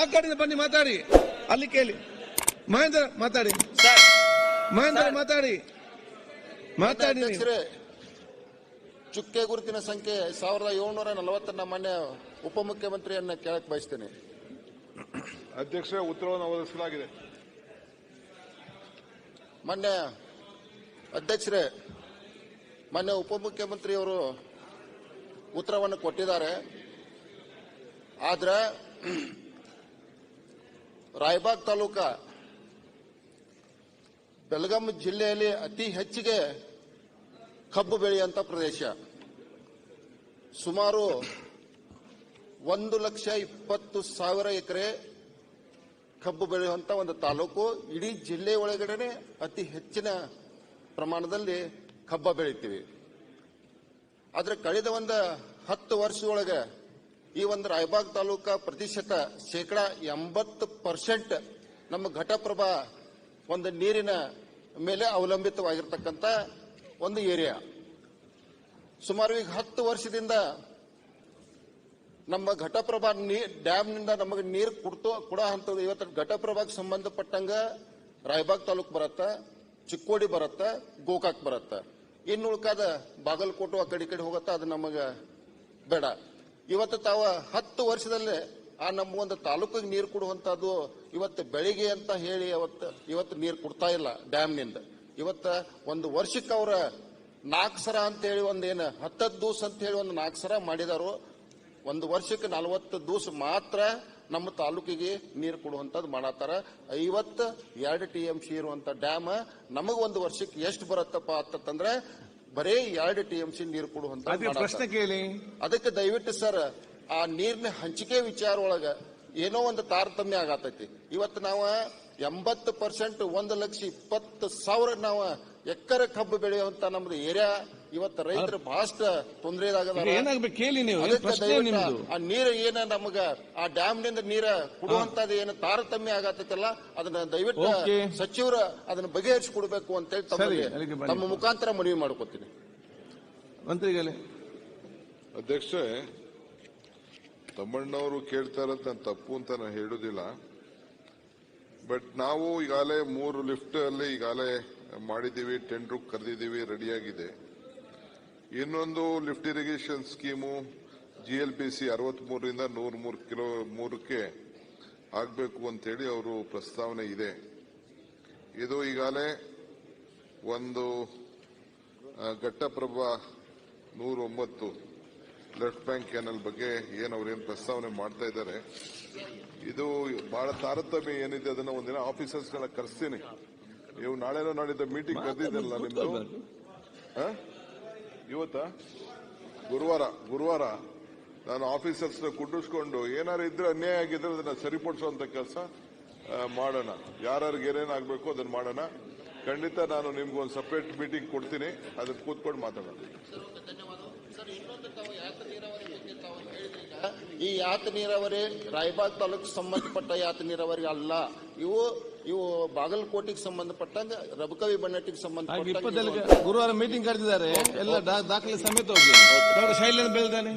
ಆ ಕಡೆಯಿಂದ ಬನ್ನಿ ಮಾತಾಡಿ. ಅಲ್ಲಿ ಕೇಳಿ. ಮಹೇಂದ್ರ ಮಾತಾಡಿ. ಸರ್. ಮಹೇಂದ್ರ ಮಾತಾಡಿ. ಮಾತಾಡಿ. ಅಧ್ಯಕ್ಷರೇ ಚುಕ್ಕೆ ಗುರುತಿನ ಸಂಖ್ಯೆ ಸಾವಿರದ ಏಳ್ನೂರ ನಲವತ್ತನ್ನ ಮಾನ್ಯ ಉಪಮುಖ್ಯಮಂತ್ರಿಯನ್ನ ಕೇಳಕ್ ಬಯಸ್ತೇನೆ. ಅಧ್ಯಕ್ಷ ಉತ್ತರವನ್ನು ಒದಗಿಸಲಾಗಿದೆ ಮಾನ್ಯ ಅಧ್ಯಕ್ಷರೇ ಮಾನ್ಯ ಉಪಮುಖ್ಯಮಂತ್ರಿಯವರು ಉತ್ತರವನ್ನು ಕೊಟ್ಟಿದ್ದಾರೆ. ಆದ್ರೆ ರಾಯಬಾಗ್ ತಾಲೂಕ ಬೆಳಗಾಂ ಜಿಲ್ಲೆಯಲ್ಲಿ ಅತಿ ಹೆಚ್ಚಿಗೆ ಕಬ್ಬು ಬೆಳೆಯುವಂತ ಪ್ರದೇಶ. ಸುಮಾರು ಒಂದು ಲಕ್ಷ ಇಪ್ಪತ್ತು ಸಾವಿರ ಎಕರೆ ಕಬ್ಬು ಬೆಳೆಯುವಂತ ಒಂದು ತಾಲೂಕು. ಇಡೀ ಜಿಲ್ಲೆ ಒಳಗಡೆನೆ ಅತಿ ಹೆಚ್ಚಿನ ಪ್ರಮಾಣದಲ್ಲಿ ಕಬ್ಬ ಬೆಳಿತೀವಿ ಆದರೆ ಕಳೆದ ಒಂದು ಹತ್ತು ವರ್ಷದೊಳಗೆ ಈ ಒಂದು ರಾಯಬಾಗ್ ತಾಲೂಕಾ ಪ್ರತಿಶತ ಶೇಕಡ ಎಂಬತ್ತು ಪರ್ಸೆಂಟ್ ನಮ್ಮ ಘಟಪ್ರಭಾ ಒಂದು ನೀರಿನ ಮೇಲೆ ಅವಲಂಬಿತವಾಗಿರ್ತಕ್ಕಂಥ ಒಂದು ಏರಿಯಾ. ಸುಮಾರು ಈಗ ಹತ್ತು ವರ್ಷದಿಂದ ನಮ್ಮ ಘಟಪ್ರಭಾ ನೀ, ಡ್ಯಾಮ್ನಿಂದ ನಮಗೆ ನೀರು ಕೊಡ್ತು ಕೊಡೋ ಅಂಥದ್ದು ಇವತ್ತು ಘಟಪ್ರಭಾಗೆ ಸಂಬಂಧಪಟ್ಟಂಗ ರಾಯಬಾಗ್ ತಾಲೂಕು ಬರತ್ತ, ಚಿಕ್ಕೋಡಿ ಬರತ್ತ, ಗೋಕಾಕ್ ಬರತ್ತ. ಇನ್ನು ಉಳ್ಕಾದ ಬಾಗಲಕೋಟು ಆ ಕಡೆ ಕಡೆ ಹೋಗತ್ತ, ಅದು ನಮಗೆ ಬೇಡ. ಇವತ್ತು ತಾವ ಹತ್ತು ವರ್ಷದಲ್ಲೇ ಆ ನಮ್ಮ ಒಂದು ತಾಲೂಕಿಗೆ ನೀರು ಕೊಡುವಂತದ್ದು ಇವತ್ತು ಬೆಳಿಗ್ಗೆ ಅಂತ ಹೇಳಿ ಅವತ್ತು, ಇವತ್ತು ನೀರು ಕೊಡ್ತಾ ಇಲ್ಲ ಡ್ಯಾಮ್ನಿಂದ. ಇವತ್ತು ಒಂದು ವರ್ಷಕ್ಕೆ ಅವರ ನಾಲ್ಕು ಸರ ಅಂತ ಹೇಳಿ ಒಂದೇನು ಹತ್ತತ್ತು ದಿವಸ ಅಂತ ಹೇಳಿ ಒಂದು ನಾಲ್ಕು ಸರ ಮಾಡಿದಾರು. ಒಂದು ವರ್ಷಕ್ಕೆ ನಲವತ್ತು ದಿವಸ ಮಾತ್ರ ನಮ್ಮ ತಾಲೂಕಿಗೆ ನೀರು ಕೊಡುವಂಥದ್ದು ಮಾಡತ್ತಾರ. ಐವತ್ತು ಎರಡು ಟಿ ಎಂ ಸಿ ಇರುವಂತ ಡ್ಯಾಮ್ ನಮಗೆ ಒಂದು ವರ್ಷಕ್ಕೆ ಎಷ್ಟು ಬರುತ್ತಪ್ಪ ಅಂತಂದ್ರೆ ಬರೀ ಎರಡು ಟಿ ಎಂ ಸಿ ನೀರು ಕೊಡುವಂತ ಪ್ರಶ್ನೆ ಕೇಳಿ. ಅದಕ್ಕೆ ದಯವಿಟ್ಟು ಸರ್ ಆ ನೀರಿನ ಹಂಚಿಕೆ ವಿಚಾರ ಒಳಗ ಏನೋ ಒಂದು ತಾರತಮ್ಯ ಆಗತೈತಿ. ಇವತ್ತು ನಾವು ಎಂಬತ್ತು ಪರ್ಸೆಂಟ್ ಒಂದು ಲಕ್ಷ ಇಪ್ಪತ್ತು ಸಾವಿರ ನಾವು ಎಕರೆ ಕಬ್ಬು ಬೆಳೆಯುವಂತ ನಮ್ದು ಏರಿಯಾ ಇವತ್ತು ರೈತರು ಬಹಳಷ್ಟು ತೊಂದರೆ ಈಗ ಏನಾಗ್ಬೇಕು ಕೇಳಿ ನೀವು ಪ್ರಶ್ನೆ ದಯವಿಟ್ಟು ನಿಮ್ದು? ಆ ನೀರು ಏನ ನಮಗ ಆ ಡ್ಯಾಮ್ನಿಂದ ನೀರ ಕೊಡುವಂತದ್ದು ಏನು ತಾರತಮ್ಯ ಆಗತ್ತಲ್ಲ ಅದನ್ನ ದಯವಿಟ್ಟು ಸಚಿವರ ಅದನ್ನ ಬಗೆಹರಿಸಿ ಕೊಡಬೇಕು ಅಂತ ಹೇಳಿ ತಮ್ಮ ತಮ್ಮ ಮುಖಾಂತರ ಮನವಿ ಮಾಡ್ಕೋತೀನಿ. ಮಂತ್ರಿಗಳೇ. ಅಧ್ಯಕ್ಷ ತಮ್ಮಣ್ಣವರು ಕೇಳ್ತಾ ಇರೋದು ನಾನು ತಪ್ಪು ಅಂತ ನಾನು ಹೇಳುದಿಲ್ಲ. ಬಟ್ ನಾವು ಈಗಾಗಲೇ ಮೂರು ಲಿಫ್ಟ್ ಅಲ್ಲಿ ಈಗಾಗಲೇ ಮಾಡಿದ್ದೀವಿ ಟೆಂಡ್ರು ಕರೆದಿದ್ದೀವಿ ರೆಡಿಯಾಗಿದೆ. ಇನ್ನೊಂದು lift irrigation scheme G L P C ಅರವತ್ಮೂರರಿಂದ ನೂರ ಮೂರು ಕಿಲೋ ಮೂರಕ್ಕೆ ಆಗಬೇಕು ಅಂತೇಳಿ ಅವರು ಪ್ರಸ್ತಾವನೆ ಇದೆ. ಇದು ಈಗಾಗಲೇ ಒಂದು ಘಟ್ಟಪ್ರಭ ಘಟ್ಟಪ್ರಭಾ ನೂರ ಒಂಬತ್ತು ಲೆಫ್ಟ್ ಬ್ಯಾಂಕ್ ಕ್ಯಾನಲ್ ಬಗ್ಗೆ ಏನು ಅವ್ರೇನು ಪ್ರಸ್ತಾವನೆ ಮಾಡ್ತಾ ಇದ್ದಾರೆ. ಇದು ಬಹಳ ತಾರತಮ್ಯ ಏನಿದೆ ಅದನ್ನ ಒಂದಿನ ಆಫೀಸರ್ಸ್ಗಳ ಕರೆಸ್ತೀನಿ. ನೀವು ನಾಳೆನೋ ನಾಡಿದ್ದ ಮೀಟಿಂಗ್ ಕರೆದಿದ್ದಲ್ಲ ನಿಮ್ದು? ಇವತ್ತಾ ಗುರುವಾರ ಗುರುವಾರ ನಾನು ಆಫೀಸರ್ಸ್ ಕುಂಡಿಸ್ಕೊಂಡು ಏನಾರು ಇದ್ರೆ ಅನ್ಯಾಯ ಆಗಿದ್ರೆ ಅದನ್ನ ಸರಿಪಡಿಸುವಂತ ಕೆಲಸ ಮಾಡೋಣ. ಯಾರ್ಯಾರಿಗೆ ಏನೇನು ಆಗಬೇಕು ಅದನ್ನ ಮಾಡೋಣ. ಖಂಡಿತ ನಾನು ನಿಮ್ಗೆ ಒಂದು ಸಪರೇಟ್ ಮೀಟಿಂಗ್ ಕೊಡ್ತೀನಿ. ಅದನ್ನ ಕೂತ್ಕೊಂಡು ಮಾತಾಡೋಣ. ಈ ಯಾತ ನೀರಾವರಿ ರಾಯಬಾಗ್ ತಾಲೂಕು ಸಂಬಂಧಪಟ್ಟ ಯಾತ ನೀರಾವರಿ ಅಲ್ಲ. ಇವು ಇವು ಬಾಗಲಕೋಟೆಗೆ ಸಂಬಂಧಪಟ್ಟಂಗ ರಬಕವಿ ಬಣ್ಣಟ್ಟಿಗೆ ಸಂಬಂಧಪಟ್ಟ ಗುರುವಾರ ಮೀಟಿಂಗ್ ಕರೆದಿದ್ದಾರೆ. ಎಲ್ಲ ದಾಖಲೆ ಸಮೇತ ಹೋಗಿ. ಶೈಲಿಯನ್ನು ಶೈಲೇಂದ್ರ ಬೆಳ್ದಾನೆ